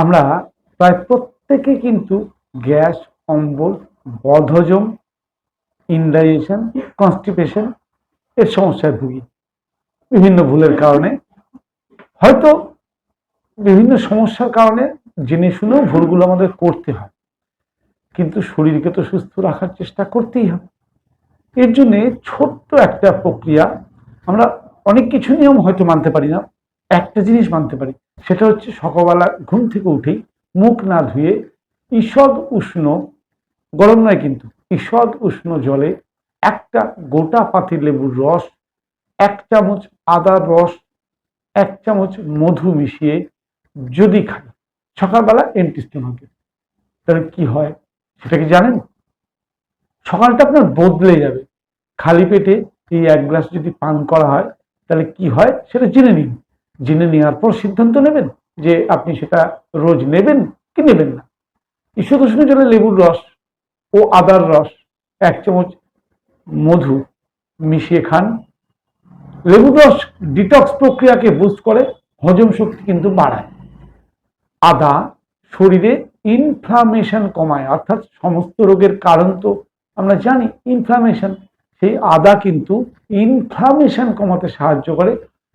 আমরা প্রায় প্রত্যেকে কিন্তু গ্যাস অম্বল বদহজম, ইনডাইজেশন, কনস্টিপেশন এর সমস্যায় ভুগি। বিভিন্ন ভুলের কারণে। হয়তো বিভিন্ন সমস্যার কারণে জেনে শুনেও ভুলগুলো আমাদের করতে হয়। কিন্তু শরীরকে তো সুস্থ রাখার চেষ্টা করতেই হবে। এর জন্যে ছোট্ট একটা প্রক্রিয়া আমরা অনেক কিছু নিয়ম হয়তো মানতে পারি না। একটা জিনিস মানতে পারি, সেটা হচ্ছে সকালবেলা ঘুম থেকে উঠেই মুখ না ধুয়ে ঈষৎ উষ্ণ, গরম নয় কিন্তু, ঈষৎ উষ্ণ জলে একটা গোটা পাতি লেবুর রস, এক চামচ আদার রস, এক চামচ মধু মিশিয়ে যদি খাই, সকালবেলা এমটি স্টোমাকে তাহলে কি হয়, সেটা কি জানেন? সকালটা আপনার বদলে যাবে। খালি পেটে এই এক গ্লাস যদি পান করা হয়, তাহলে কি হয়, সেটা জেনে নিন। জেনে নেওয়ার পর সিদ্ধান্ত নেবেন যে আপনি সেটা রোজ নেবেন কি নেবেন না। ঈশ্বর উষ্ণ জলে লেবুর রস ও আদার রস, এক চামচ মধু মিশিয়ে খান। লেবুর রস ডিটক্স প্রক্রিয়াকে বুস্ট করে, হজম শক্তি কিন্তু বাড়ায়। আদা শরীরে ইনফ্লামেশন কমায়, অর্থাৎ সমস্ত রোগের কারণ তো আমরা জানি ইনফ্লামেশন সেই আদা কিন্তু ইনফ্লামেশন কমাতে সাহায্য করে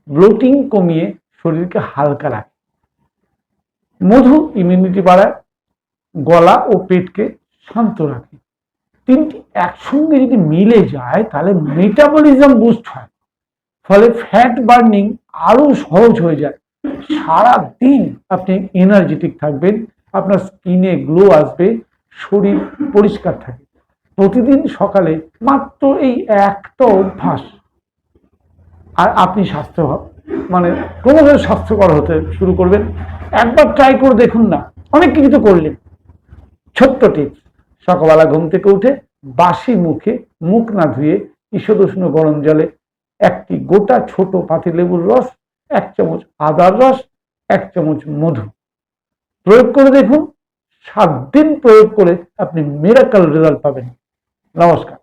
ব্লোটিং কমিয়ে শরীরকে হালকা রাখে। মধু ইমিউনিটি বাড়ায়, গলা ও পেটকে শান্ত রাখে। তিনটি একসঙ্গে যদি মিলে যায়, তাহলে মেটাবলিজম বুস্ট হয়। ফলে ফ্যাট বার্নিং আরও সহজ হয়ে যায়। সারা দিন আপনি এনার্জেটিক থাকবেন, আপনার স্কিনে গ্লো আসবে, শরীর পরিষ্কার থাকে প্রতিদিন সকালে মাত্র এই একটা অভ্যাস আর আপনি স্বাস্থ্য মানে ক্রমশ স্বাস্থ্যকর হতে শুরু করবেন। একবার ট্রাই করে দেখুন না, অনেক কিছু তো করলেন। ছোট্ট টিপস সকালবেলা ঘুম থেকে উঠে বাসি মুখে মুখ না ধুয়ে ঈষদ উষ্ণ গরম জলে একটি গোটা ছোট পাতিলেবুর রস, এক চামচ আদার রস, এক চামচ মধু। প্রয়োগ করে দেখুন, সাত দিন প্রয়োগ করে আপনি মেরাকাল রেজাল্ট পাবেন। নমস্কার।